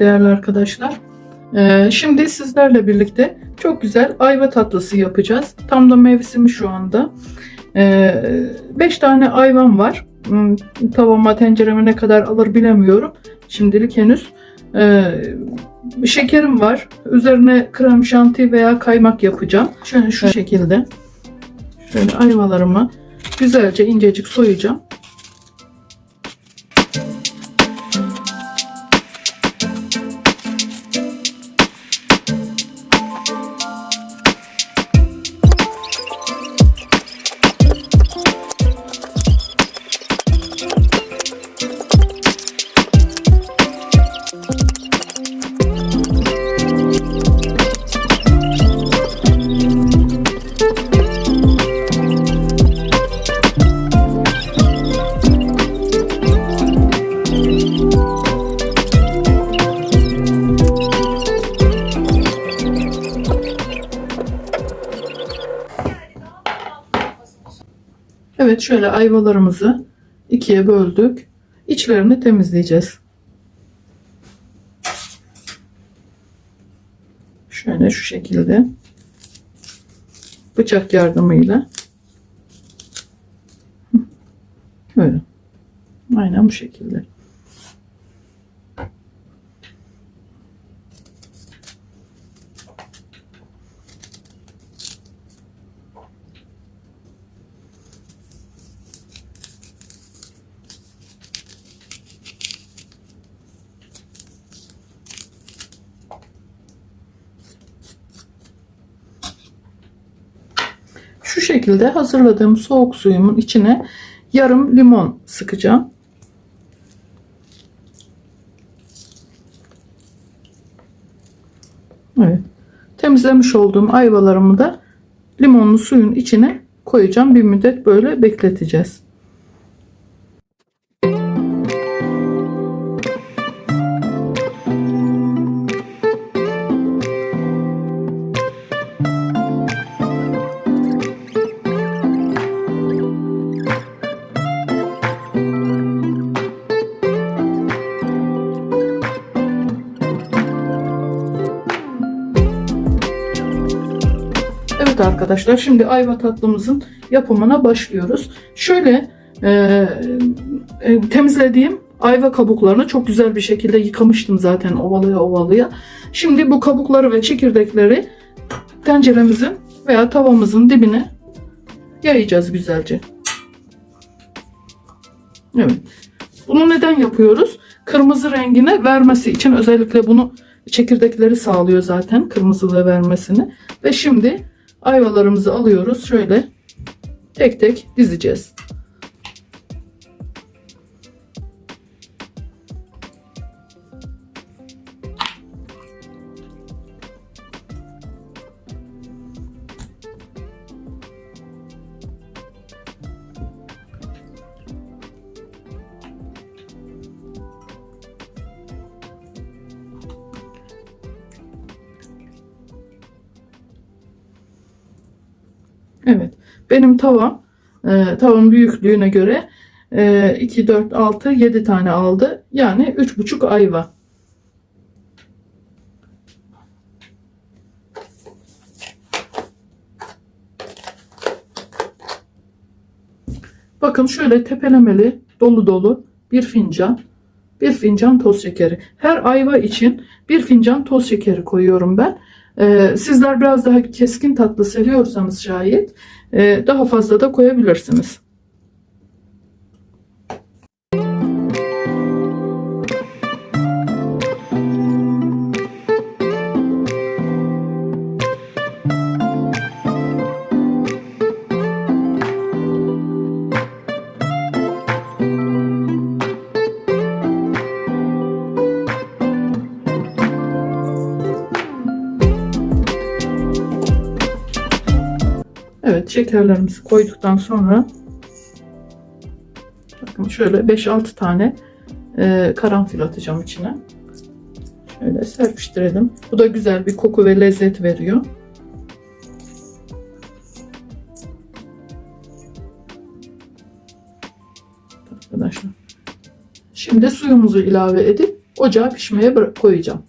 Merhaba değerli arkadaşlar. Ee, şimdi sizlerle birlikte çok güzel ayva tatlısı yapacağız. Tam da mevsimi şu anda. 5 tane ayvam var. Hmm, Tavama tencereme ne kadar alır bilemiyorum. Şimdilik henüz. Ee, şekerim var. Üzerine krem şanti veya kaymak yapacağım. Şöyle şu şekilde. Şöyle ayvalarımı güzelce incecik soyacağım. Evet şöyle ayvalarımızı ikiye böldük. İçlerini temizleyeceğiz. Şöyle şu şekilde bıçak yardımıyla böyle aynen bu şekilde. Şekilde hazırladığım soğuk suyumun içine yarım limon sıkacağım. Evet. Temizlemiş olduğum ayvalarımı da limonlu suyun içine koyacağım. Bir müddet böyle bekleteceğiz. Evet arkadaşlar şimdi ayva tatlımızın yapımına başlıyoruz. Şöyle e, e, temizlediğim ayva kabuklarını çok güzel bir şekilde yıkamıştım zaten ovalaya ovalaya. Şimdi bu kabukları ve çekirdekleri tenceremizin veya tavamızın dibine yayacağız güzelce. Evet. Bunu neden yapıyoruz? Kırmızı rengine vermesi için özellikle bunu çekirdekleri sağlıyor zaten kırmızılığı vermesini. Ve şimdi ayvalarımızı alıyoruz. Şöyle tek tek dizeceğiz. Evet. Benim tavam e, tavam büyüklüğüne göre e, 2, 4, 6, 7 tane aldı. Yani 3,5 ayva. Bakın şöyle tepelemeli dolu dolu bir fincan bir fincan toz şekeri. Her ayva için bir fincan toz şekeri koyuyorum ben. Ee, sizler biraz daha keskin tatlı seviyorsanız şayet e, daha fazla da koyabilirsiniz. Şekerlerimizi koyduktan sonra bakın şöyle 5-6 tane e, karanfil atacağım içine. Şöyle serpiştirelim. Bu da güzel bir koku ve lezzet veriyor. Arkadaşlar. Şimdi suyumuzu ilave edip ocağa pişmeye koyacağım.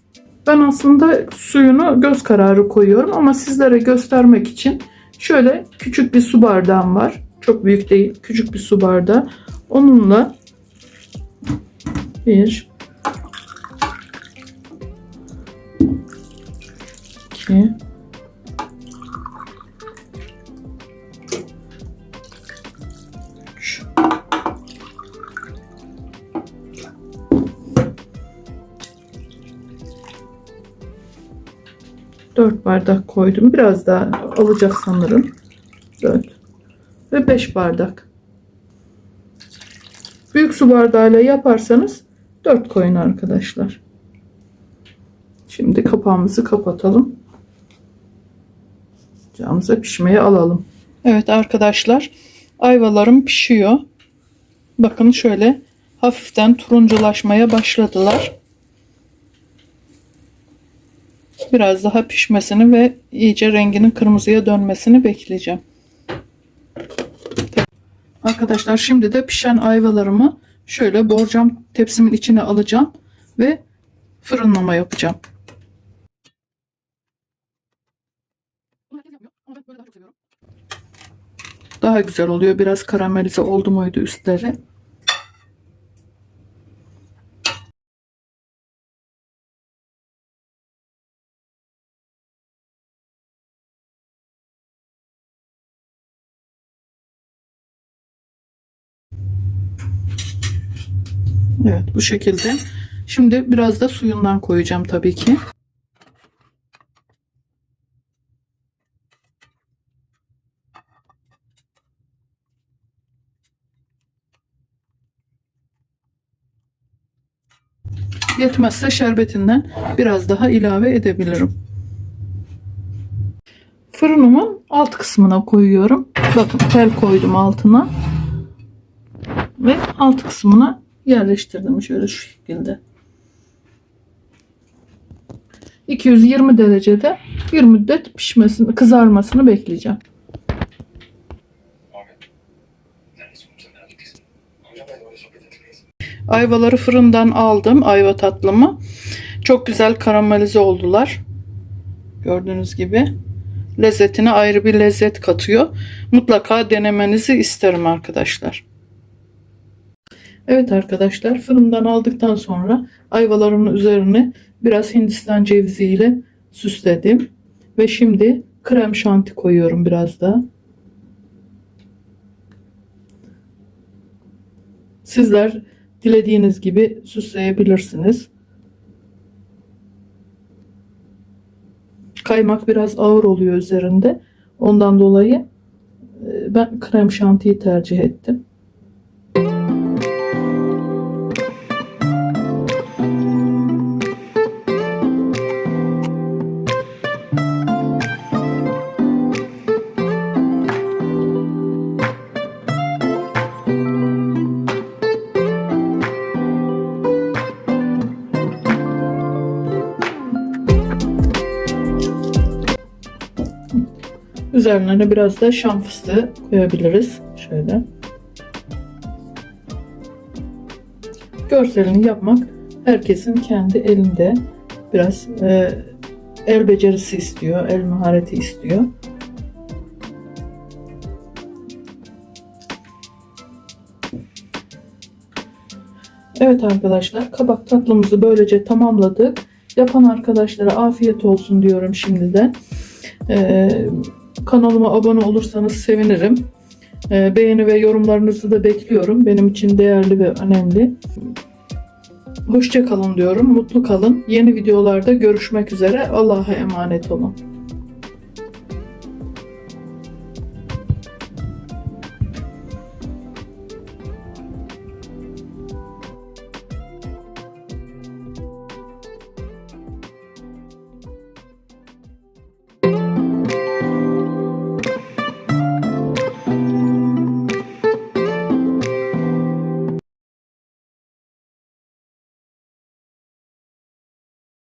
Ben aslında suyunu göz kararı koyuyorum ama sizlere göstermek için şöyle küçük bir su bardağım var. Çok büyük değil, küçük bir su bardağı. Onunla bir iki 4 bardak koydum. Biraz daha alacak sanırım. 4 ve 5 bardak. Büyük su bardağıyla yaparsanız 4 koyun arkadaşlar. Şimdi kapağımızı kapatalım. Ocağımıza pişmeye alalım. Evet arkadaşlar ayvalarım pişiyor. Bakın şöyle hafiften turunculaşmaya başladılar. Biraz daha pişmesini ve iyice renginin kırmızıya dönmesini bekleyeceğim. Arkadaşlar şimdi de pişen ayvalarımı şöyle borcam tepsimin içine alacağım ve fırınlama yapacağım. Daha güzel oluyor. Biraz karamelize oldu muydu üstleri. Evet bu şekilde. Şimdi biraz da suyundan koyacağım tabii ki. Yetmezse şerbetinden biraz daha ilave edebilirim. Fırınımın alt kısmına koyuyorum. Bakın tel koydum altına. Ve alt kısmına yerleştirdim şöyle şu şekilde. 220 derecede bir müddet pişmesini, kızarmasını bekleyeceğim. Ayvaları fırından aldım. Ayva tatlımı. Çok güzel karamelize oldular. Gördüğünüz gibi. Lezzetine ayrı bir lezzet katıyor. Mutlaka denemenizi isterim arkadaşlar. Evet arkadaşlar fırından aldıktan sonra ayvalarımın üzerine biraz Hindistan cevizi ile süsledim. Ve şimdi krem şanti koyuyorum biraz da. Sizler dilediğiniz gibi süsleyebilirsiniz. Kaymak biraz ağır oluyor üzerinde. Ondan dolayı e, ben krem şantiyi tercih ettim. Üzerine biraz da şam fıstığı koyabiliriz. Şöyle. Görselini yapmak herkesin kendi elinde. Biraz e, el becerisi istiyor, el mahareti istiyor. Evet arkadaşlar kabak tatlımızı böylece tamamladık. Yapan arkadaşlara afiyet olsun diyorum şimdiden. Ee, kanalıma abone olursanız sevinirim. Ee, beğeni ve yorumlarınızı da bekliyorum. Benim için değerli ve önemli. Hoşça kalın diyorum. Mutlu kalın. Yeni videolarda görüşmek üzere. Allah'a emanet olun.